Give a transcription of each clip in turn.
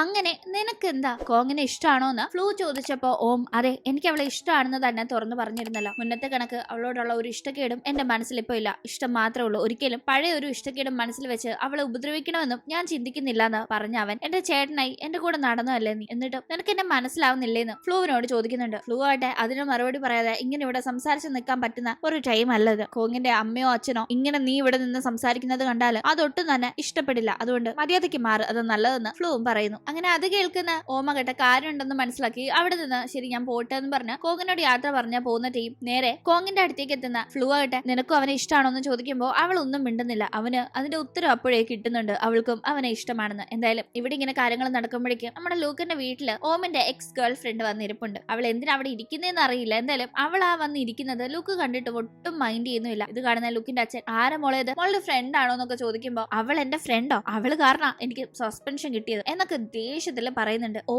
അങ്ങനെ നിനക്ക് എന്താ കോങ്ങിനെ ഇഷ്ടമാണോ എന്ന് ഫ്ലൂ ചോദിച്ചപ്പോ ഓം അതെ എനിക്ക് അവളെ ഇഷ്ടമാണെന്ന് തന്നെ തുറന്നു പറഞ്ഞിരുന്നല്ലോ. മുന്നത്തെ കണക്ക് അവളോടുള്ള ഒരു ഇഷ്ടക്കേടും എന്റെ മനസ്സിൽ ഇപ്പൊ ഇല്ല. ഇഷ്ടം മാത്രമേ ഉള്ളൂ. ഒരിക്കലും പഴയ ഒരു ഇഷ്ടക്കേടും മനസ്സിൽ വെച്ച് അവളെ ഉപദ്രവിക്കണമെന്നും ഞാൻ ചിന്തിക്കുന്നില്ല എന്ന് പറഞ്ഞ അവൻ എന്റെ ചേട്ടനായി എന്റെ കൂടെ നടന്നതല്ലേ നീ? എന്നിട്ട് നിനക്ക് എന്നെ മനസ്സിലാവുന്നില്ലേന്ന് ഫ്ലൂവിനോട് ചോദിക്കുന്നുണ്ട്. ഫ്ലൂ ആട്ടെ അതിന് മറുപടി പറയാതെ ഇങ്ങനെ ഇവിടെ സംസാരിച്ച് നിൽക്കാൻ പറ്റുന്ന ഒരു ടൈം അല്ലത്. കോങ്ങിന്റെ അമ്മയോ അച്ഛനോ ഇങ്ങനെ നീ ഇവിടെ നിന്ന് സംസാരിക്കുന്നത് കണ്ടാൽ അതൊട്ടും തന്നെ ഇഷ്ടപ്പെടില്ല. അതുകൊണ്ട് മര്യാദയ്ക്ക് മാറ്. അത് നല്ലതെന്ന് ഫ്ലൂവും പറയുന്നു. അങ്ങനെ അത് കേൾക്കുന്ന ഓമ കേട്ട കാര്യമുണ്ടെന്ന് മനസ്സിലാക്കി. അവിടെ നിന്ന് ശരി ഞാൻ പോട്ടെ എന്ന് പറഞ്ഞ് കോങ്ങിനോട് യാത്ര പറഞ്ഞ പോകുന്ന ടീം നേരെ കോങ്ങിന്റെ അടുത്തേക്ക് എത്തുന്ന ഫ്ലൂ ആകട്ടെ നിനക്കും അവനെ ഇഷ്ടമാണോ എന്ന് ചോദിക്കുമ്പോൾ അവൾ ഒന്നും മിണ്ടുന്നില്ല. അവന് അതിന്റെ ഉത്തരം അപ്പോഴേ കിട്ടുന്നുണ്ട്. അവൾക്കും അവനെ ഇഷ്ടമാണെന്ന്. എന്തായാലും ഇവിടെ ഇങ്ങനെ കാര്യങ്ങൾ നടക്കുമ്പോഴേക്കും നമ്മുടെ ലൂക്കിന്റെ വീട്ടിൽ ഓമിന്റെ എക്സ് ഗേൾ ഫ്രണ്ട് വന്നിരിപ്പുണ്ട്. അവൾ എന്തിനാ അവിടെ ഇരിക്കുന്നതെന്ന് അറിയില്ല. എന്തായാലും അവൾ ആ വന്നിരിക്കുന്നത് ലുക്ക് കണ്ടിട്ട് ഒട്ടും മൈൻഡ് ചെയ്യുന്നില്ല ഇത് കാണുന്ന ലുക്കിന്റെ അച്ഛൻ ആരെ മോളേത് മോളുടെ ഫ്രണ്ട് ആണോ? എന്നൊക്കെ ചോദിക്കുമ്പോൾ അവൾ എന്റെ ഫ്രണ്ടോ അവൾ കാരണം എനിക്ക് സസ്പെൻഷൻ കിട്ടിയത്. എന്നൊക്കെ ദേഷ്യത്തിൽ പറയുന്നുണ്ട് ഓ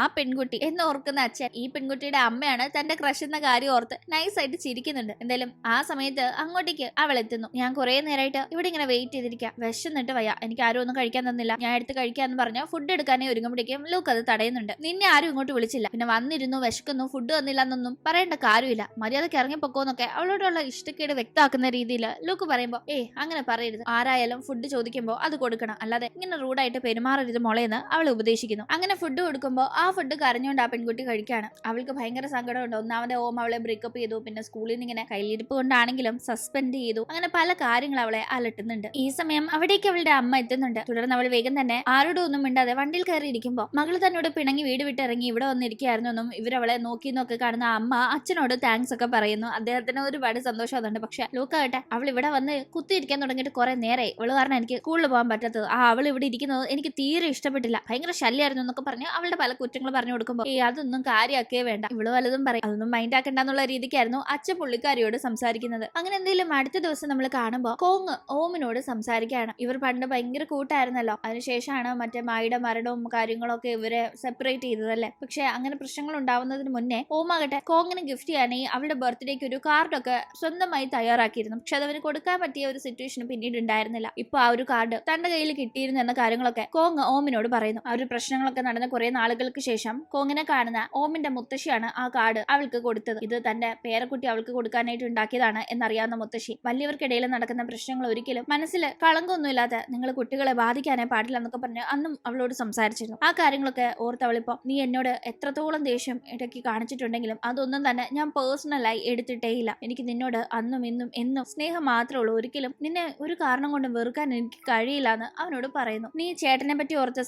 ആ പെൺകുട്ടി. എന്ന് ഓർക്കുന്ന അച്ഛൻ ഈ പെൺകുട്ടിയുടെ അമ്മയാണ് തന്റെ ക്രഷ് എന്ന കാര്യം ഓർത്ത് നൈസായിട്ട് ചിരിക്കുന്നുണ്ട്. എന്തായാലും ആ സമയത്ത് അങ്ങോട്ടേക്ക് അവൾ എത്തുന്നു. ഞാൻ കുറെ നേരമായിട്ട് ഇവിടെ ഇങ്ങനെ വെയിറ്റ് ചെയ്തിരിക്കാം. വിശന്നിട്ട് വയ്യ. എനിക്ക് ആരും ഒന്നും കഴിക്കാൻ തന്നില്ല. ഞാൻ എടുത്ത് കഴിക്കാന്ന് പറഞ്ഞ ഫുഡ് എടുക്കാനേ ഒരുങ്ങുമ്പോഴേക്കും ലൂക്ക് അത് തടയുന്നുണ്ട്. നിന്നെ ആരും ഇങ്ങോട്ട് വിളിച്ചില്ല. പിന്നെ വന്നിരുന്നു വിശക്കുന്നു ഫുഡ് തന്നില്ല എന്നൊന്നും പറയേണ്ട കാര്യമില്ല. മര്യാദയ്ക്ക് ഇറങ്ങിപ്പോക്കോന്നൊക്കെ അവളോടുള്ള ഇഷ്ടക്കേട് വ്യക്തമാക്കുന്ന രീതിയിൽ ലൂക്ക് പറയുമ്പോൾ ഏ അങ്ങനെ പറയരുത്. ആരായാലും ഫുഡ് ചോദിക്കുമ്പോൾ അത് കൊടുക്കണം. അല്ലാതെ ഇങ്ങനെ റൂഡായിട്ട് പെരുമാറരുത് മുളയെന്ന് അവൾ ഉപദേശിക്കുന്നു. അങ്ങനെ ഫുഡ് കൊടുക്കുമ്പോൾ ആ ഫുഡ് കരഞ്ഞുകൊണ്ട് ആ പെൺകുട്ടി കഴിക്കാണ്. അവൾക്ക് ഭയങ്കര സങ്കടമുണ്ട്. ഒന്നാമത്തെ ഓം അവളെ ബ്രേക്കപ്പ് ചെയ്തു. പിന്നെ സ്കൂളിൽ നിന്ന് ഇങ്ങനെ കയ്യിലിരിപ്പ് കൊണ്ടാണെങ്കിലും സസ്പെൻഡ് ചെയ്തു. അങ്ങനെ പല കാര്യങ്ങൾ അവളെ അലട്ടുന്നുണ്ട്. ഈ സമയം അവിടേക്ക് അവളുടെ അമ്മ എത്തുന്നുണ്ട്. തുടർന്ന് അവൾ വേഗം തന്നെ ആരോടും ഒന്നും മിണ്ടാതെ വണ്ടിയിൽ കയറി ഇരിക്കുമ്പോൾ മകൾ തന്നോട് പിണങ്ങി വീട് വിട്ടിറങ്ങി ഇവിടെ വന്നിരിക്കുകയായിരുന്നു എന്നും ഇവരവളെ നോക്കി നോക്കി കാണുന്ന അമ്മ അച്ഛനോട് താങ്ക്സ് ഒക്കെ പറയുന്നു. അദ്ദേഹത്തിന് ഒരുപാട് സന്തോഷം അതുണ്ട്. പക്ഷെ ലൂക്കാകട്ടെ അവൾ ഇവിടെ വന്ന് കുത്തിയിരിക്കാൻ തുടങ്ങിയിട്ട് കുറെ നേരമായി ഇവൾ കാരണം എനിക്ക് സ്കൂളിൽ പോകാൻ പറ്റാത്തത്. ആ അവൾ ഇവിടെ ഇരിക്കുന്നത് എനിക്ക് തീരെ ഇഷ്ടപ്പെട്ടില്ല. ഭയങ്കര ശല്യമായിരുന്നു എന്നൊക്കെ പറഞ്ഞ് അവളുടെ പല കുറ്റങ്ങൾ പറഞ്ഞു കൊടുക്കുമ്പോൾ ഏ അതൊന്നും കാര്യമാക്കേ വേണ്ട. ഇവൾ വലതും പറയും. അതൊന്നും മൈൻഡ് ആക്കണ്ടെന്നുള്ള രീതിക്കായിരുന്നു അച്ഛൻ പുള്ളിക്കാരിയോട് സംസാരിക്കുന്നത്. അങ്ങനെ എന്തെങ്കിലും അടുത്ത ദിവസം നമ്മൾ കാണുമ്പോൾ കോങ് ഓമിനോട് സംസാരിക്കുകയാണ്. ഇവർ പണ്ട് ഭയങ്കര കൂട്ടായിരുന്നല്ലോ. അതിനുശേഷമാണ് മറ്റേ മായുടെ മരണവും കാര്യങ്ങളൊക്കെ ഇവരെ സെപ്പറേറ്റ് ചെയ്തതല്ലേ. പക്ഷെ അങ്ങനെ പ്രശ്നങ്ങൾ ഉണ്ടാവുന്നതിന് മുന്നേ ഓമാകട്ടെ കോങ്ങിന് ഗിഫ്റ്റ് ചെയ്യാനായി അവളുടെ ബർത്ത്ഡേക്ക് ഒരു കാർഡൊക്കെ സ്വന്തമായി തയ്യാറാക്കിയിരുന്നു. പക്ഷെ അതവന് കൊടുക്കാൻ പറ്റിയ ഒരു സിറ്റുവേഷൻ പിന്നീട് ഉണ്ടായിരുന്നില്ല. ഇപ്പൊ ആ ഒരു കാർഡ് തന്റെ കയ്യിൽ കിട്ടിയിരുന്നു എന്ന കാര്യങ്ങളൊക്കെ കോങ് ഓമിനോട് പറയുന്നു. ആ ഒരു പ്രശ്നങ്ങളൊക്കെ നടന്ന കുറെ നാളുകൾക്ക് ശേഷം കോങ്ങിനെ കാണുന്ന ഓമിന്റെ മുത്തശ്ശിയാണ് ആ കാർഡ് അവൾക്ക് കൊടുത്തത്. ഇത് തന്റെ പേരക്കുട്ടി അവൾക്ക് കൊടുക്കാനായിട്ട് ഉണ്ടാക്കിയതാണ് എന്നറിയാവുന്ന മുത്തശ്ശി. വലിയവർക്കിടയിൽ നടക്കുന്ന പ്രശ്നങ്ങൾ ഒരിക്കലും മനസ്സിൽ കളങ്കൊന്നുമില്ലാതെ നിങ്ങൾ കുട്ടികളെ ബാധിക്കാനേ പാടില്ല എന്നൊക്കെ പറഞ്ഞ് അന്നും അവളോട് സംസാരിച്ചിരുന്നു. ആ കാര്യങ്ങളൊക്കെ ഓർത്ത് അവളിപ്പോ നീ എന്നോട് എത്രത്തോളം ദേഷ്യം ഇടയ്ക്ക് കാണിച്ചിട്ടുണ്ടെങ്കിലും അതൊന്നും തന്നെ ഞാൻ പേഴ്സണലായി എടുത്തിട്ടേ ഇല്ല എനിക്ക് നിന്നോട് അന്നും ഇന്നും എന്നും സ്നേഹം മാത്രമേ ഉള്ളൂ. ഒരിക്കലും നിന്നെ ഒരു കാരണം കൊണ്ടും വെറുക്കാൻ എനിക്ക് കഴിയില്ല എന്ന് അവനോട് പറയുന്നു. നീ ചേട്ടനെ പറ്റി ഓർത്ത്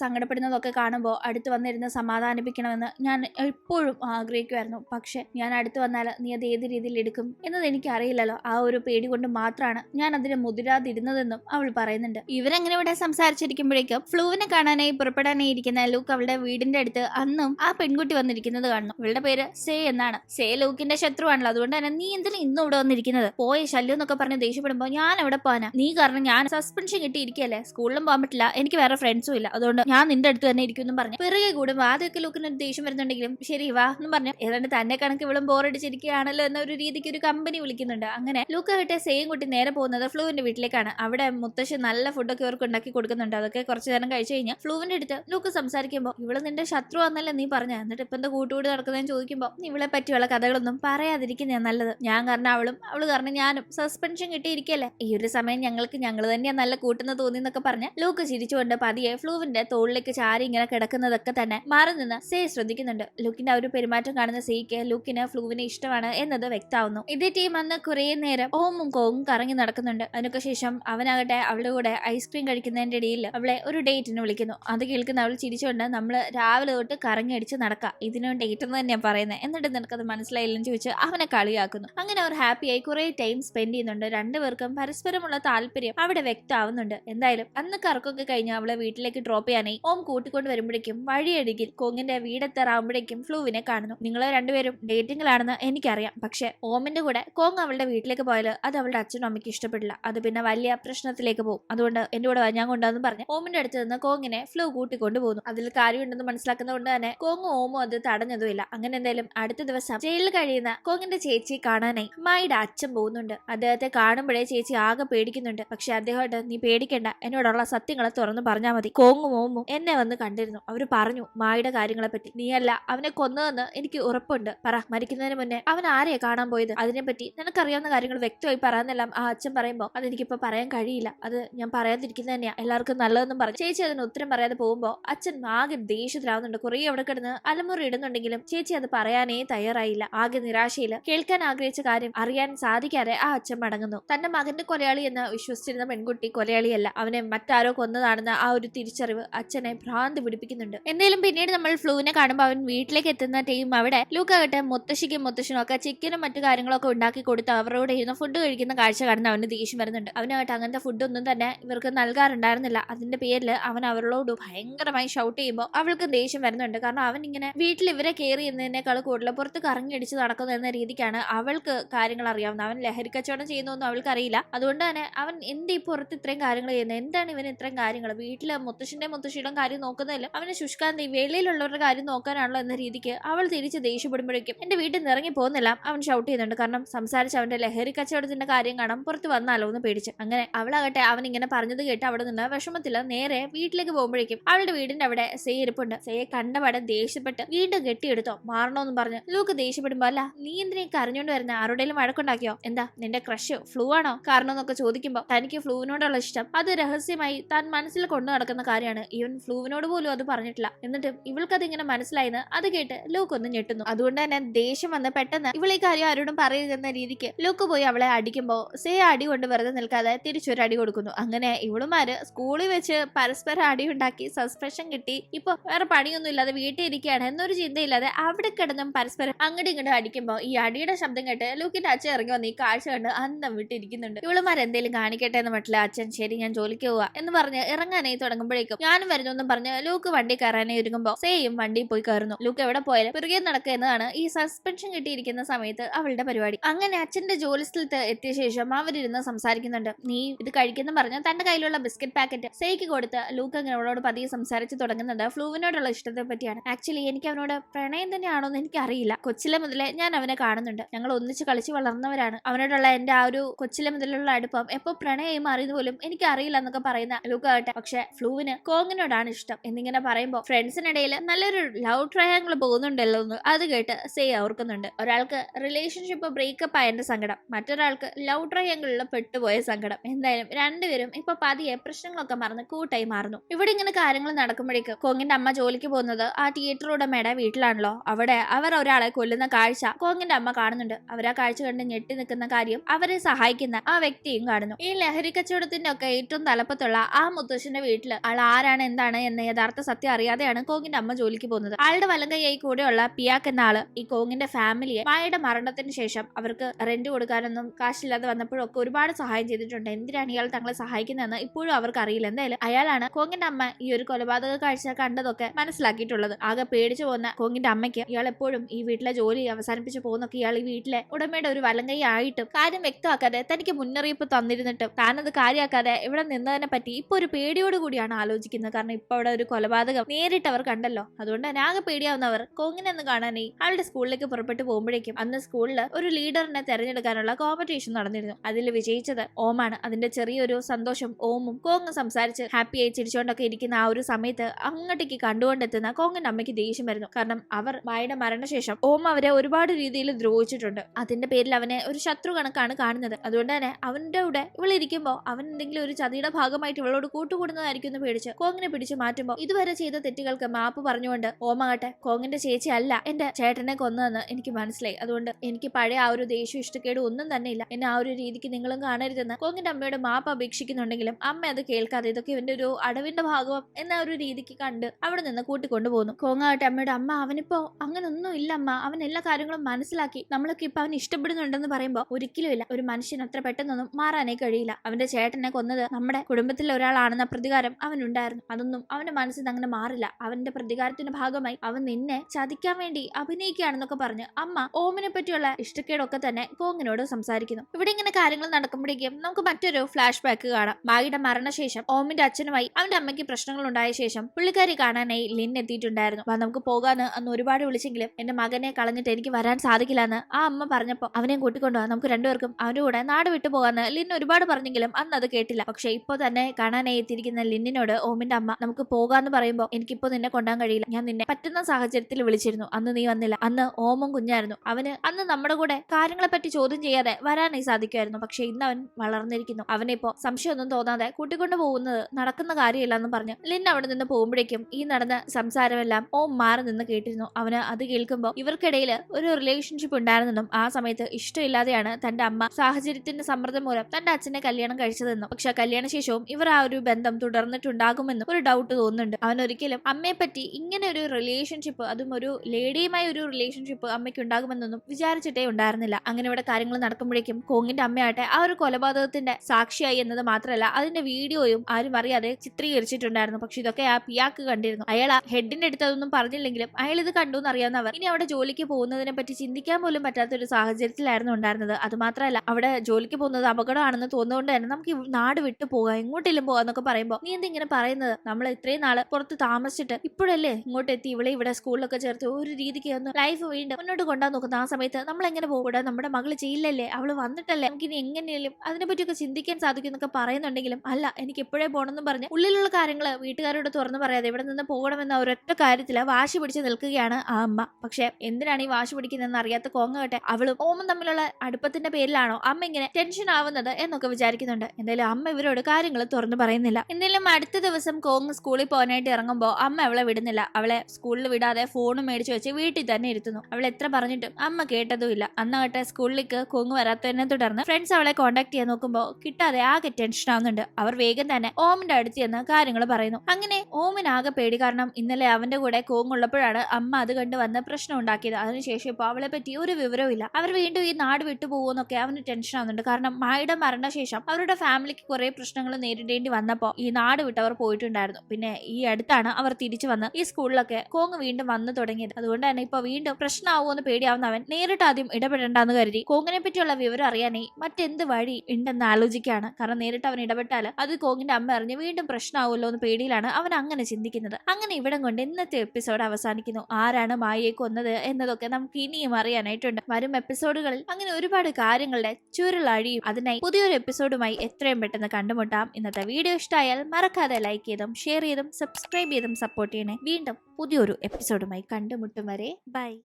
സങ്കടപ്പെടുന്നതൊക്കെ കാണുമ്പോൾ അടുത്ത് വന്നിരുന്ന് സമാധാനിപ്പിക്കണമെന്ന് ഞാൻ എപ്പോഴും ആഗ്രഹിക്കുമായിരുന്നു പക്ഷെ ഞാൻ അടുത്ത് വന്നാൽ നീ അത് ഏത് രീതിയിൽ എടുക്കും എന്നത് എനിക്ക് അറിയില്ലല്ലോ ആ ഒരു പേടി കൊണ്ട് മാത്രമാണ് ഞാൻ അതിനെ മുതിരാതിരുന്നതെന്നും അവൾ പറയുന്നുണ്ട്. ഇവരെങ്ങനെ ഇവിടെ സംസാരിച്ചിരിക്കുമ്പോഴേക്കും ഫ്ലൂവിനെ കാണാനായി പുറപ്പെടാനായി ഇരിക്കുന്ന ലൂക്ക് അവളുടെ വീടിന്റെ അടുത്ത് അന്നും ആ പെൺകുട്ടി വന്നിരിക്കുന്നത് കാണുന്നു. ഇവളുടെ പേര് സേ എന്നാണ്. സേ ലൂക്കിന്റെ ശത്രുവാണല്ലോ. അതുകൊണ്ട് തന്നെ നീ എന്തിനാ ഇന്നും ഇവിടെ വന്നിരിക്കുന്നത്? പോയ ശല്യം എന്നൊക്കെ പറഞ്ഞ് ദേഷ്യപ്പെടുമ്പോൾ ഞാൻ അവിടെ പോകാനാ നീ കാരണം ഞാൻ സസ്പെൻഷൻ കിട്ടിയിരിക്കല്ലേ സ്കൂളിലും പോകാൻ പറ്റില്ല. എനിക്ക് വേറെ ഫ്രണ്ട്സും ഇല്ല. അതുകൊണ്ട് ഞാൻ നിന്റെ അടുത്ത് തന്നെ ഇരിക്കും എന്നും പറഞ്ഞു പിറകെ കൂടും. ആദ്യമൊക്കെ ലൂക്കിന് ഒരു ദേഷ്യം വരുന്നുണ്ടെങ്കിലും ശരി വാ എന്നും പറഞ്ഞു ഏതാണ്ട് തന്നെ കണക്ക് ഇവളും ബോറടിച്ചിരിക്കുകയാണല്ലോ എന്ന ഒരു രീതിക്ക് ഒരു കമ്പനി വിളിക്കുന്നുണ്ട്. അങ്ങനെ ലൂക്ക കിട്ടിയ സെയിം കുട്ടി നേരെ പോകുന്നത് ഫ്ലൂവിന്റെ വീട്ടിലേക്കാണ്. അവിടെ മുത്തശ്ശി നല്ല ഫുഡൊക്കെ ഇവർക്ക് ഉണ്ടാക്കി കൊടുക്കുന്നുണ്ട്. അതൊക്കെ കുറച്ച് നേരം കഴിച്ചു കഴിഞ്ഞാൽ ഫ്ലൂവിന്റെ അടുത്ത് ലുക്ക് സംസാരിക്കുമ്പോൾ ഇവൾ നിന്റെ ശത്രു ആന്നല്ലേ നീ പറഞ്ഞു? എന്നിട്ട് ഇപ്പൊ എന്താ കൂട്ടുകൂടി നടക്കുന്നതെന്ന് ചോദിക്കുമ്പോൾ ഇവളെ പറ്റിയുള്ള കഥകളൊന്നും പറയാതിരിക്കുന്നേ നല്ലത്. ഞാൻ കാരണം അവളും അവൾ കാരണം ഞാനും സസ്പെൻഷൻ കിട്ടിയിരിക്കല്ലേ? ഈ ഒരു സമയം ഞങ്ങൾക്ക് ഞങ്ങൾ തന്നെയാ നല്ല കൂട്ടുന്ന തോന്നി എന്നൊക്കെ പറഞ്ഞ് ലൂക്ക് ചിരിച്ചുകൊണ്ട് പതിയെ ഫ്ലൂവിന്റെ തോളിലേക്ക് ചാരി ഇങ്ങനെ കിടക്കുന്നതൊക്കെ തന്നെ മാറി നിന്ന് സേ ശ്രദ്ധിക്കുന്നുണ്ട്. ലുക്കിന്റെ ആ ഒരു പെരുമാറ്റം കാണുന്ന സേയ്ക്ക് ലുക്കിന് ഫ്ലൂവിനെ ഇഷ്ടമാണ് എന്നത് വ്യക്തമാവുന്നു. ഇതേ ടീം അന്ന് കുറെ നേരം ഓമും കോവും കറങ്ങി നടക്കുന്നുണ്ട്. അതിനൊക്കെ ശേഷം അവനാകട്ടെ അവളുടെ കൂടെ ഐസ്ക്രീം കഴിക്കുന്നതിന്റെ ഇടയിൽ അവളെ ഒരു ഡേറ്റിന് വിളിക്കുന്നു. അത് കേൾക്കുന്ന അവൾ ചിരിച്ചുകൊണ്ട് നമ്മൾ രാവിലെ തൊട്ട് കറങ്ങി അടിച്ച് നടക്കാം. ഇതിനൊരു ഡേറ്റ് എന്ന് തന്നെയാണ് പറയുന്നത് എന്നിട്ട് നിനക്കത് മനസ്സിലായില്ലെന്ന് ചോദിച്ച് അവനെ കളിയാക്കുന്നു. അങ്ങനെ അവർ ഹാപ്പിയായി കുറെ ടൈം സ്പെൻഡ് ചെയ്യുന്നുണ്ട്. രണ്ടുപേർക്കും പരസ്പരമുള്ള താല്പര്യം അവിടെ വ്യക്തമാവുന്നുണ്ട്. എന്തായാലും അന്ന് കറക്കൊക്കെ കഴിഞ്ഞ് അവളെ വീട്ടിലേക്ക് ഡ്രോപ്പ് ചെയ്യാനായി ഓം കൂട്ടിക്കൊണ്ട് വരുമ്പോഴേക്കും വഴിയടികിൽ കോങ്ങിന്റെ വീടെത്താറാവുമ്പോഴേക്കും ഫ്ലൂവിനെ കാണുന്നു. നിങ്ങൾ രണ്ടുപേരും ഡേറ്റിംഗിലാണെന്ന് എനിക്കറിയാം. പക്ഷെ ഓമിന്റെ കൂടെ കോങ് അവളുടെ വീട്ടിലേക്ക് പോയാൽ അത് അവളുടെ അച്ഛനും അമ്മയ്ക്ക് ഇഷ്ടപ്പെടില്ല. അത് പിന്നെ വലിയ പ്രശ്നത്തിലേക്ക് പോകും. അതുകൊണ്ട് എന്റെ കൂടെ ഞാൻ കൊണ്ടുവന്ന് പറഞ്ഞു ഓമിന്റെ അടുത്ത് നിന്ന് കോങ്ങിനെ ഫ്ലൂ കൂട്ടിക്കൊണ്ടു പോകുന്നു. അതിൽ കാര്യമുണ്ടെന്ന് മനസ്സിലാക്കുന്നതുകൊണ്ട് തന്നെ കോങ്ങും ഓമും അത് തടഞ്ഞതുമില്ല. അങ്ങനെ എന്തായാലും അടുത്ത ദിവസം ജയിലിൽ കഴിയുന്ന കോങ്ങിന്റെ ചേച്ചി കാണാനായി മായിയുടെ അച്ഛൻ പോകുന്നുണ്ട്. അദ്ദേഹത്തെ കാണുമ്പോഴേ ചേച്ചി ആകെ പേടിക്കുന്നുണ്ട്. പക്ഷെ അദ്ദേഹമായിട്ട് നീ പേടിക്കണ്ട. എന്നോടുള്ള സത്യങ്ങളെ തുറന്നു പറഞ്ഞാൽ മതി. കോങ്ങും ഓമും എന്നെ വന്ന് കണ്ടിരുന്നു. അവർ പറഞ്ഞു മായുടെ കാര്യങ്ങളെപ്പറ്റി. നീയല്ല അവനെ കൊന്നതെന്ന് എനിക്ക് ഉറപ്പുണ്ട്. പറ മരിക്കുന്നതിന് മുന്നേ അവൻ ആരെയാ കാണാൻ പോയത്? അതിനെപ്പറ്റി നിനക്കറിയാവുന്ന കാര്യങ്ങൾ വ്യക്തമായി പറയാന്നെല്ലാം ആ അച്ഛൻ പറയുമ്പോൾ അതെനിക്കിപ്പോൾ പറയാൻ കഴിയില്ല. അത് ഞാൻ പറയാതിരിക്കുന്നത് തന്നെയാ. എല്ലാവർക്കും നല്ലതെന്നും പറഞ്ഞു. ചേച്ചി അതിന് ഉത്തരം പറയാതെ പോകുമ്പോൾ അച്ഛൻ ആകെ ദേഷ്യത്തിലാവുന്നുണ്ട്. കുറെ അവിടെ കിടന്ന് അലമുറി ഇടുന്നുണ്ടെങ്കിലും ചേച്ചി അത് പറയാനേ തയ്യാറായില്ല. ആകെ നിരാശയിൽ കേൾക്കാൻ ആഗ്രഹിച്ച കാര്യം അറിയാൻ സാധിക്കാതെ ആ അച്ഛൻ മടങ്ങുന്നു. തന്റെ മകന്റെ കൊലയാളി എന്ന് വിശ്വസിച്ചിരുന്ന പെൺകുട്ടി കൊലയാളിയല്ല. അവനെ മറ്റാരോ കൊന്നതാണെന്ന ആ ഒരു തിരിച്ചറിവ് അച്ഛനെ ഭ്രാന്ത് പിടിപ്പിക്കുന്നുണ്ട്. എന്തായാലും പിന്നീട് നമ്മൾ ഫ്ലൂവിനെ കാണുമ്പോൾ അവൻ വീട്ടിലേക്ക് എത്തുന്ന ടീം അവിടെ ലൂക്കാകട്ടെ മുത്തശ്ശിക്കും മുത്തശ്ശനും ഒക്കെ ചിക്കനും മറ്റു കാര്യങ്ങളൊക്കെ ഉണ്ടാക്കി കൊടുത്ത് അവരോട് ഇരുന്ന് ഫുഡ് കഴിക്കുന്ന കാഴ്ച കാണുന്ന അവന് ദേഷ്യം വരുന്നുണ്ട്. അവനാകട്ടെ അങ്ങനത്തെ ഫുഡൊന്നും തന്നെ ഇവർക്ക് നൽകാറുണ്ടായിരുന്നില്ല. അതിന്റെ പേരിൽ അവൻ അവരോട് ഭയങ്കരമായി ഷൗട്ട് ചെയ്യുമ്പോൾ അവൾക്ക് ദേഷ്യം വരുന്നുണ്ട്. കാരണം അവൻ ഇങ്ങനെ വീട്ടിൽ ഇവരെ കയറി ചെയ്യുന്നതിനേക്കാൾ കൂടുതൽ പുറത്ത് കറങ്ങി അടിച്ച് നടക്കുന്നു എന്ന രീതിക്കാണ് അവൾക്ക് കാര്യങ്ങൾ അറിയാവുന്നത്. അവൻ ലഹരി കച്ചവടം ചെയ്യുന്നൊന്നും അവൾക്ക് അറിയില്ല അതുകൊണ്ട് തന്നെ അവൻ എന്ത് ഈ പുറത്ത് ഇത്രയും കാര്യങ്ങൾ ചെയ്യുന്നത് എന്താണ് ഇവൻ ഇത്രയും കാര്യങ്ങൾ? വീട്ടിൽ മുത്തശ്ശന്റെ മുത്തശ്ശിയുടെ കാര്യം നോക്കുന്നതിലും അവന് ശുഷ്കാന്തി വെളിയിലുള്ളവരുടെ കാര്യം നോക്കാനാണല്ലോ എന്ന രീതിക്ക് അവൾ തിരിച്ച് ദേഷ്യപ്പെടുമ്പോഴേക്കും എന്റെ വീട്ടിൽ നിന്ന് ഇറങ്ങി പോകുന്നില്ല. അവൻ ഷൗട്ട് ചെയ്യുന്നുണ്ട്. കാരണം സംസാരിച്ച് അവന്റെ ലഹരി കച്ചവടത്തിന്റെ കാര്യം കാണാൻ പുറത്ത് വന്നാലോ എന്ന് പേടിച്ച്. അങ്ങനെ അവളാകട്ടെ അവൻ ഇങ്ങനെ പറഞ്ഞത് കേട്ട് അവിടെ നിന്ന് വിഷമത്തില്ല നേരെ വീട്ടിലേക്ക് പോകുമ്പോഴേക്കും അവളുടെ വീടിന്റെ അവിടെ സേ ഇരിപ്പുണ്ട്. സേയെ കണ്ടപാടെ ദേഷ്യപ്പെട്ട് വീണ്ടും കെട്ടിയെടുത്തോ മാറണോന്നും പറഞ്ഞു. ലൂക്ക് ദേഷ്യപ്പെടുമ്പോ അല്ല നീ എന്തിനെ കരഞ്ഞോണ്ട് വരുന്ന? ആരുടെയും വഴക്കുണ്ടാക്കിയോ? എന്താ നിന്റെ ക്രഷോ ഫ്ലൂ ആണോ? കാരണം എന്നൊക്കെ ചോദിക്കുമ്പോ തനിക്ക് ഫ്ലൂവിനോടുള്ള ഇഷ്ടം. അത് രഹസ്യമായി താൻ മനസ്സിൽ കൊണ്ടു നടക്കുന്ന കാര്യമാണ്. ഈവൻ ഫ്ലൂവിനോട് പോലും അത് പറഞ്ഞിട്ടില്ല. എന്നിട്ടും ഇവൾക്കത് ഇങ്ങനെ മനസ്സിലായെന്ന് അത് കേട്ട് ലൂക്ക് ഒന്ന് ഞെട്ടുന്നു. അതുകൊണ്ട് തന്നെ ദേഷ്യം വന്ന് പെട്ടെന്ന് ഇവളെ കാര്യം ആരോടും പറയരുതെന്ന രീതിക്ക് ലൂക്ക് പോയി അവളെ അടിക്കുമ്പോൾ സേ അടി കൊണ്ട് വെറുതെ നിൽക്കാതെ തിരിച്ചൊരു അടി കൊടുക്കുന്നു. അങ്ങനെ ഇവളുമാര് സ്കൂളിൽ വെച്ച് പരസ്പരം അടി ഉണ്ടാക്കി സസ്പെൻഷൻ കിട്ടി. ഇപ്പൊ വേറെ പണിയൊന്നും ഇല്ലാതെ വീട്ടിൽ ഇരിക്കുകയാണ്. എന്നൊരു ചിന്തയില്ലാതെ അവിടെ കിടന്നും പരസ്പരം അങ്ങോട്ടും ഇങ്ങോട്ടും അടിക്കുമ്പോൾ ഈ അടിയുടെ ശബ്ദം കേട്ട് ലൂക്കിന്റെ അച്ഛൻ ഇറങ്ങി വന്ന് ഈ കാഴ്ച കണ്ട് അന്തം വിട്ടിരിക്കുന്നുണ്ട്. ഇവളുമാർ എന്തെങ്കിലും കാണിക്കട്ടെ എന്ന് മട്ടില്ല അച്ഛൻ ശരി ഞാൻ ജോലിക്ക് പോവാ എന്ന് പറഞ്ഞ് ഇറങ്ങാനായി തുടങ്ങുമ്പോഴേക്കും ഞാനും വരുന്നു. എന്നും പറഞ്ഞ് ലൂക്ക് വണ്ടി കയറാനായി ഒരുങ്ങുമ്പോ സേയും വണ്ടി പോയി കയറുന്നു. ലൂക്ക് എവിടെ പോയാലും പിറകെ നടക്കുക എന്നതാണ് ഈ സസ്പെൻഷൻ കിട്ടിയിരിക്കുന്ന സമയത്ത് അവളുടെ പരിപാടി. അങ്ങനെ അച്ഛന്റെ ജോലി സ്ഥലത്ത് എത്തിയ ശേഷം അവരിരുന്ന് സംസാരിക്കുന്നുണ്ട്. നീ ഇത് കഴിക്കുന്ന പറഞ്ഞ് തന്റെ കയ്യിലുള്ള ബിസ്ക്കറ്റ് പാക്കറ്റ് സേയ്ക്ക് കൊടുത്ത് ലൂക്ക് അങ്ങനെ അവളോട് പതിയെ സംസാരിച്ച് തുടങ്ങുന്നുണ്ട്. ഫ്ലൂവിനോടുള്ള ഇഷ്ടത്തെ പറ്റിയാണ്. ആക്ച്വലി എനിക്ക് അവനോട് പ്രണയം തന്നെയാണോ എന്ന് എനിക്ക് അറിയില്ല കൊച്ചിലെ മുതലേ ഞാൻ അവനെ കാണുന്നുണ്ട്. ഞങ്ങൾ ഒന്നിച്ച് കളിച്ച് വളർന്നവരാണ്. അവനോടുള്ള എന്റെ ആ ഒരു കൊച്ചിലെ മുതലുള്ള അടുപ്പം എപ്പോ പ്രണയമായി മാറിയത് പോലും എനിക്ക് അറിയില്ല എന്നൊക്കെ പറയുന്ന ലൂക്ക് ആകട്ടെ പക്ഷെ ഫ്ലൂവിന് കോങ്ങിനോടാണ് ഇഷ്ടം. എന്നിങ്ങനെ പറയുമ്പോൾ ഫ്രണ്ട്സിനിടയിൽ നല്ലൊരു ലവ് ട്രയാങ്കിൾ പോകുന്നുണ്ടല്ലോ എന്ന് അത് കേട്ട് സേ ഓർക്കുന്നുണ്ട്. ഒരാൾക്ക് റിലേഷൻഷിപ്പ് ബ്രേക്കപ്പ് ആയതിന്റെ സങ്കടം മറ്റൊരാൾക്ക് ലവ് ട്രയാങ്കിളിൽ പെട്ടുപോയ സങ്കടം. എന്തായാലും രണ്ടുപേരും ഇപ്പൊ പതിയെ പ്രശ്നങ്ങളൊക്കെ മറന്ന് കൂട്ടായി മാറുന്നു. ഇവിടെ ഇങ്ങനെ കാര്യങ്ങൾ നടക്കുമ്പോഴേക്കും കോങ്ങിന്റെ അമ്മ ജോലിക്ക് പോകുന്നത് ആ തിയേറ്റർ ഉടമയുടെ വീട്ടിലാണല്ലോ. അവിടെ അവർ ഒരാളെ കൊല്ലുന്ന കാഴ്ച കോങ്ങിന്റെ അമ്മ കാണുന്നുണ്ട്. അവർ ആ കാഴ്ച കണ്ട് ഞെട്ടി നിൽക്കുന്ന കാര്യം അവരെ സഹായിക്കുന്ന ആ വ്യക്തിയും കാണുന്നു. ഈ ലഹരി കച്ചവടത്തിന്റെ ഒക്കെ ഏറ്റവും തലപ്പത്തുള്ള ആ മുത്തശ്ശന്റെ വീട്ടിൽ ആൾ ആരാണ് എന്താണ് എന്ന യഥാർത്ഥ സത്യം അറിയാതെയാണ് കോങ്ങിന്റെ അമ്മ ജോലിക്ക് പോകുന്നത്. ആളുടെ വലങ്കയായി കൂടെയുള്ള പിയാക്ക് എന്ന ആൾ ഈ കോങ്ങിന്റെ ഫാമിലിയെ മായയുടെ മരണത്തിന് ശേഷം അവർക്ക് റെന്റ് കൊടുക്കാനൊന്നും കാശില്ലാതെ വന്നപ്പോഴൊക്കെ ഒരുപാട് സഹായം ചെയ്തിട്ടുണ്ട്. എന്തിനാണ് ഇയാൾ തങ്ങളെ സഹായിക്കുന്നതെന്ന് ഇപ്പോഴും അവർക്ക് അറിയില്ല. എന്തായാലും അയാളാണ് കോങ്ങിന്റെ അമ്മ ഈ ഒരു കൊലപാതക കാഴ്ച കണ്ടതൊക്കെ മനസ്സിലാക്കിയിട്ടുള്ളത്. ആകെ പേടിച്ചു പോകുന്ന കോങ്ങിന്റെ അമ്മയ്ക്ക് ഇയാൾ എപ്പോഴും ഈ വീട്ടിലെ ജോലി അവസാനിപ്പിച്ചു പോകുന്നൊക്കെ ഇയാൾ ഈ വീട്ടിലെ ഉടമയുടെ ഒരു വലങ്കൈ ആയിട്ടും കാര്യം വ്യക്തമാക്കാതെ തനിക്ക് മുന്നറിയിപ്പ് തന്നിരുന്നിട്ടും താനത് കാര്യമാക്കാതെ ഇവിടെ നിന്നതിനെ പറ്റി ഇപ്പൊ ഒരു പേടിയോട് കൂടിയാണ് ആലോചിക്കുന്നത്. കാരണം ഇപ്പൊ അവിടെ ഒരു കൊലപാതകം നേരിട്ട് അവർ കണ്ടല്ലോ. അതുകൊണ്ട് ആകെ പേടിയാവുന്നവർ കോങ്ങിനെന്ന് കാണാനായി ആളുടെ സ്കൂളിലേക്ക് പുറപ്പെട്ടു പോകുമ്പോഴേക്കും അന്ന് സ്കൂളിൽ ഒരു ലീഡറിനെ തെരഞ്ഞെടുക്കാനുള്ള കോമ്പറ്റീഷൻ നടന്നിരുന്നു. അതിൽ വിജയിച്ചത് ഓമാണ്. അതിന്റെ ചെറിയൊരു സന്തോഷം ഓമും കോങ് സംസാരിച്ച് ഹാപ്പി ആയി ചിരിച്ചുകൊണ്ടൊക്കെ ഇരിക്കുന്ന ആ ഒരു സമയത്ത് അങ്ങോട്ടേക്ക് കണ്ടുകൊണ്ടെത്തുന്ന കോങ്ങിന്റെ അമ്മയ്ക്ക് ദേഷ്യം വരുന്നു. കാരണം അവർ മായയുടെ മരണശേഷം ഓം അവരെ ഒരുപാട് രീതിയിൽ ദ്രോഹിച്ചിട്ടുണ്ട്. അതിന്റെ പേരിൽ അവനെ ഒരു ശത്രു കണക്കാണ് കാണുന്നത്. അതുകൊണ്ട് തന്നെ അവന്റെ കൂടെ ഇവളിരിക്കുമ്പോൾ അവൻ എന്തെങ്കിലും ഒരു ചതിയുടെ ഭാഗമായിട്ട് ഇവളോട് കൂട്ടുകൂടുന്നതായിരിക്കും എന്ന് പേടിച്ച് കോങ്ങിനെ പിടിച്ചു മാറ്റുമ്പോൾ ഇതുവരെ ചെയ്ത തെറ്റുകൾക്ക് മാപ്പ് പറഞ്ഞുകൊണ്ട് ഓമാകട്ടെ കോങ്ങിന്റെ ചേച്ചി അല്ല എന്റെ ചേട്ടനെ കൊന്നതെന്ന് എനിക്ക് മനസ്സിലായി. അതുകൊണ്ട് എനിക്ക് പഴയ ആ ഒരു ദേഷ്യം ഇഷ്ടക്കേട് ഒന്നും തന്നെ ഇല്ല. എന്നെ ആ ഒരു രീതിക്ക് നിങ്ങളും കാണരുതെന്ന് കോങ്ങിന്റെ അമ്മയുടെ മാപ്പ് അപേക്ഷിക്കുന്നുണ്ടെങ്കിലും അമ്മ അത് കേൾക്കാതെ ഇതൊക്കെ ഇവന്റെ ഒരു അടവിന്റെ ഭാഗം എന്ന ഒരു രീതിക്ക് കണ്ട് അവിടെ നിന്ന് കൂട്ടിക്കൊണ്ടു പോകുന്നു കോങ്ങാകട്ടെ അമ്മയുടെ അമ്മ അവനിപ്പോ അങ്ങനൊന്നും ഇല്ല അമ്മ അവൻ എല്ലാ കാര്യങ്ങളും മനസ്സിലാക്കി. നമ്മളൊക്കെ ഇപ്പൊ അവൻ ഇഷ്ടപ്പെടുന്നുണ്ടെന്ന് പറയുമ്പോൾ ഒരിക്കലും ഇല്ല. ഒരു മനുഷ്യൻ അത്ര പെട്ടെന്നൊന്നും മാറാനേ കഴിയില്ല. അവന്റെ ചേട്ടനെ കൊന്നത് നമ്മുടെ കുടുംബത്തിലെ ഒരാളാണെന്ന പ്രതികാരം അവനുണ്ടായിരുന്നു. അതൊന്നും അവന്റെ മനസ്സിൽ അങ്ങനെ മാറില്ല. അവന്റെ പ്രതികാരത്തിന്റെ ഭാഗമായി അവൻ നിന്നെ ചതിക്കാൻ വേണ്ടി അഭിനയിക്കുകയാണെന്നൊക്കെ പറഞ്ഞ് അമ്മ ഓമിനെ പറ്റിയുള്ള ഇഷ്ടക്കേടൊക്കെ തന്നെ കോങ്ങിനോട് സംസാരിക്കുന്നു. ഇവിടെ ഇങ്ങനെ കാര്യങ്ങൾ നടക്കുമ്പോഴേക്കും നമുക്ക് മറ്റൊരു ഫ്ലാഷ് ബാക്ക് കാണാം. മായിയുടെ മരണശേഷം ഓമിന്റെ അച്ഛനുമായി അവന്റെ അമ്മയ്ക്ക് പ്രശ്നങ്ങൾ ഉണ്ടായ ശേഷം പുള്ളിക്കാരി കാണാനായി ലിൻ എത്തിയിട്ടുണ്ടായിരുന്നു. വാ നമുക്ക് പോകാന്ന് അന്ന് ഒരുപാട് വിളിച്ചെങ്കിലും എന്റെ മകനെ കളഞ്ഞിട്ട് എനിക്ക് വരാൻ സാധിക്കില്ല എന്ന് ആ അമ്മ പറഞ്ഞപ്പോ അവനെയും കൂട്ടിക്കൊണ്ടുപോകാൻ നമുക്ക് രണ്ടുപേർക്കും അവന്റെ കൂടെ നാട് വിട്ടു പോകാന്ന് ലിൻ ഒരുപാട് പറഞ്ഞെങ്കിലും അന്ന് അത് കേട്ടില്ല. പക്ഷെ ഇപ്പൊ തന്നെ കാണാനായി എത്തിയിരിക്കുന്ന ലിന്നിനോട് ഓമിന്റെ അമ്മ നമുക്ക് നമുക്ക് പോകാന്ന് പറയുമ്പോൾ എനിക്കിപ്പോ നിന്നെ കൊണ്ടാൻ കഴിയില്ല. ഞാൻ നിന്നെ പറ്റുന്ന സാഹചര്യത്തിൽ വിളിച്ചിരുന്നു. അന്ന് നീ വന്നില്ല. അന്ന് ഓമം കുഞ്ഞായിരുന്നു. അവന് അന്ന് നമ്മുടെ കൂടെ കാര്യങ്ങളെ പറ്റി ചോദ്യം ചെയ്യാതെ വരാനായി സാധിക്കുമായിരുന്നു പക്ഷെ ഇന്ന് അവൻ വളർന്നിരിക്കുന്നു. അവനെ ഇപ്പോ സംശയമൊന്നും തോന്നാതെ കൂട്ടിക്കൊണ്ടു പോകുന്നത് നടക്കുന്ന കാര്യമില്ല എന്ന് പറഞ്ഞു ലിൻ അവിടെ നിന്ന് പോകുമ്പോഴേക്കും ഈ നടന്ന സംസാരമെല്ലാം ഓം മാറി നിന്ന് കേട്ടിരുന്നു. അവന് അത് കേൾക്കുമ്പോൾ ഇവർക്കിടയിൽ ഒരു റിലേഷൻഷിപ്പ് ഉണ്ടായിരുന്നെന്നും ആ സമയത്ത് ഇഷ്ടമില്ലാതെയാണ് തന്റെ അമ്മ സാഹചര്യത്തിന്റെ സമ്മർദ്ദം മൂലം തന്റെ അച്ഛനെ കല്യാണം കഴിച്ചതെന്നും. പക്ഷെ കല്യാണ ശേഷവും ഇവർ ആ ഒരു ബന്ധം തുടർന്നിട്ടുണ്ടാകുമെന്നും ഒരു ഡൗട്ട് തോന്നുന്നുണ്ട്. അവൻ ഒരിക്കലും അമ്മയെ പറ്റി ഇങ്ങനെ ഒരു റിലേഷൻഷിപ്പ് അതും ഒരു ലേഡിയുമായി ഒരു റിലേഷൻഷിപ്പ് അമ്മയ്ക്ക് ഉണ്ടാകുമെന്നൊന്നും വിചാരിച്ചിട്ടേ ഉണ്ടായിരുന്നില്ല. അങ്ങനെ ഇവിടെ കാര്യങ്ങൾ നടക്കുമ്പോഴേക്കും കോങ്ങിന്റെ അമ്മയാട്ടെ ആ ഒരു കൊലപാതകത്തിന്റെ സാക്ഷിയായി എന്നത് മാത്രമല്ല അതിന്റെ വീഡിയോയും ആരും അറിയാതെ ചിത്രീകരിച്ചിട്ടുണ്ടായിരുന്നു. പക്ഷെ ഇതൊക്കെ ആ പിയാക്ക് കണ്ടിരുന്നു. അയാൾ ആ ഹെഡിന്റെ അടുത്ത് അതൊന്നും പറഞ്ഞില്ലെങ്കിലും അയാൾ ഇത് കണ്ടു എന്നറിയാവുന്നവർ ഇനി അവിടെ ജോലിക്ക് പോകുന്നതിനെ പറ്റി ചിന്തിക്കാൻ പോലും പറ്റാത്ത ഒരു സാഹചര്യത്തിലായിരുന്നു ഉണ്ടായിരുന്നത്. അത് മാത്രമല്ല അവിടെ ജോലിക്ക് പോകുന്നത് അപകടമാണെന്ന് തോന്നുന്നുകൊണ്ട് തന്നെ നമുക്ക് നാട് വിട്ടു പോകാം എങ്ങോട്ടെങ്കിലും പോകാന്നൊക്കെ പറയുമ്പോൾ നീ എന്തിങ്ങനെ പറയുന്നത്? നമ്മൾ ഇത്രയും നാൾ പുറത്ത് താമസിച്ചിട്ട് ഇപ്പോഴല്ലേ ഇങ്ങോട്ട് എത്തി ഇവിടെ ഇവിടെ സ്കൂളിലൊക്കെ ചേർത്ത് ഒരു രീതിക്ക് ഒന്ന് ലൈഫ് വീണ്ടും മുന്നോട്ട് കൊണ്ടാന്ന് നോക്കുന്ന ആ സമയത്ത് നമ്മൾ എങ്ങനെ പോകൂടെ നമ്മുടെ മകൾ ചെയ്യില്ലല്ലേ? അവൾ വന്നിട്ടല്ലേ? നമുക്ക് ഇനി എങ്ങനെയും അതിനെ പറ്റിയൊക്കെ ചിന്തിക്കാൻ സാധിക്കും എന്നൊക്കെ പറയുന്നുണ്ടെങ്കിലും അല്ല എനിക്ക് എപ്പോഴേ എന്ന് പറഞ്ഞ് ഉള്ളിലുള്ള കാര്യങ്ങൾ വീട്ടുകാരോട് തുറന്നു പറയാതെ ഇവിടെ നിന്ന് പോകണമെന്ന ഒരൊറ്റ കാര്യത്തിൽ വാശി പിടിച്ച് നിൽക്കുകയാണ് ആ അമ്മ. പക്ഷെ എന്തിനാണ് ഈ വാശി പിടിക്കുന്നതെന്ന് അറിയാത്ത കോങ്ങ കേട്ടെ അവളും ഓമും തമ്മിലുള്ള അടുപ്പത്തിന്റെ പേരിലാണോ അമ്മ ഇങ്ങനെ ടെൻഷൻ ആവുന്നത് എന്നൊക്കെ വിചാരിക്കുന്നുണ്ട്. എന്തായാലും അമ്മ ഇവരോട് കാര്യങ്ങൾ തുറന്നു പറയുന്നില്ല. എന്തായാലും അടുത്ത ദിവസം കോങ് സ്കൂളിൽ പോകാനായിട്ട് ഇറങ്ങുമ്പോൾ അമ്മ അവളെ വിടുന്നില്ല. അവളെ സ്കൂളിൽ വിടാതെ ഫോണ് മേടിച്ചു വെച്ച് വീട്ടിൽ തന്നെ ഇരുത്തുന്നു. അവൾ എത്ര പറഞ്ഞിട്ടും അമ്മ കേട്ടതുമില്ല. അന്നാകട്ടെ സ്കൂളിലേക്ക് കൊങ്ങ് വരാത്തതിനെ തുടർന്ന് ഫ്രണ്ട്സ് അവളെ കോൺടാക്ട് ചെയ്യാൻ നോക്കുമ്പോൾ കിട്ടാതെ ആകെ ടെൻഷൻ ആവുന്നുണ്ട്. അവർ വേഗം തന്നെ ഓമിന്റെ അടുത്ത് ചെന്ന് കാര്യങ്ങൾ പറയുന്നു. അങ്ങനെ ഓമിന് ആകെ പേടി. കാരണം ഇന്നലെ അവന്റെ കൂടെ കോങ് ഉള്ളപ്പോഴാണ് അമ്മ അത് കണ്ട് വന്ന് പ്രശ്നം ഉണ്ടാക്കിയത്. അതിനുശേഷം ഇപ്പോൾ അവളെ പറ്റി ഒരു വിവരവും ഇല്ല. അവർ വീണ്ടും ഈ നാട് വിട്ടു പോകുമെന്നൊക്കെ അവന് ടെൻഷൻ ആവുന്നുണ്ട്. കാരണം മായുടെ മരണശേഷം അവരുടെ ഫാമിലിക്ക് കുറെ പ്രശ്നങ്ങൾ നേരിടേണ്ടി വന്നപ്പോൾ ഈ നാട് വിട്ട് അവർ പോയിട്ടുണ്ടായിരുന്നു. പിന്നെ ഈ അടുത്താണ് അവർ തിരിച്ചു വന്ന് ഈ സ്കൂളിലൊക്കെ കോങ് വീണ്ടും വന്നു തുടങ്ങിയത്. അതുകൊണ്ട് തന്നെ ഇപ്പൊ വീണ്ടും പ്രശ്നമാവുമെന്ന് പേടിയാവുന്ന അവൻ നേരിട്ട് ആദ്യം ഇടപെടേണ്ടെന്ന് കരുതി. കോങ്ങിനെ പറ്റിയുള്ള വിവരം അറിയാനേ മറ്റെന്ത് വഴി ഉണ്ടെന്ന് ആലോചിക്കുകയാണ്. കാരണം നേരിട്ട് അവൻ ഇടപെട്ടാൽ അത് കോങ്ങിന്റെ അമ്മ അറിഞ്ഞ് വീണ്ടും പ്രശ്നമാവുമല്ലോ എന്ന് പേടിയിലാണ് അവൻ അങ്ങനെ ചിന്തിക്കുന്നത്. അങ്ങനെ ഇവിടം കൊണ്ട് ഇന്നത്തെ എപ്പിസോഡ് അവസാനിക്കുന്നു. ആരാണ് മായയെ കൊന്നത് എന്നതൊക്കെ നമുക്ക് ഇനിയും അറിയാനായിട്ടുണ്ട്. വരും എപ്പിസോഡുകളിൽ അങ്ങനെ ഒരുപാട് കാര്യങ്ങളുടെ ചുരുളഴിയും അതിനായി പുതിയൊരു എപ്പിസോഡുമായി എത്രയും പെട്ടെന്ന് കണ്ടുമുട്ടാം. ഇന്നത്തെ വീഡിയോ ഇഷ്ടമായാൽ മറക്കാതെ ലൈക്ക് ചെയ്തും ഷെയർ ചെയ്തും സബ്സ്ക്രൈബ് ചെയ്തും സപ്പോർട്ട് ചെയ്യണേ. വീണ്ടും പുതിയൊരു എപ്പിസോഡുമായി കണ്ടുമുട്ടും വരെ. ബൈ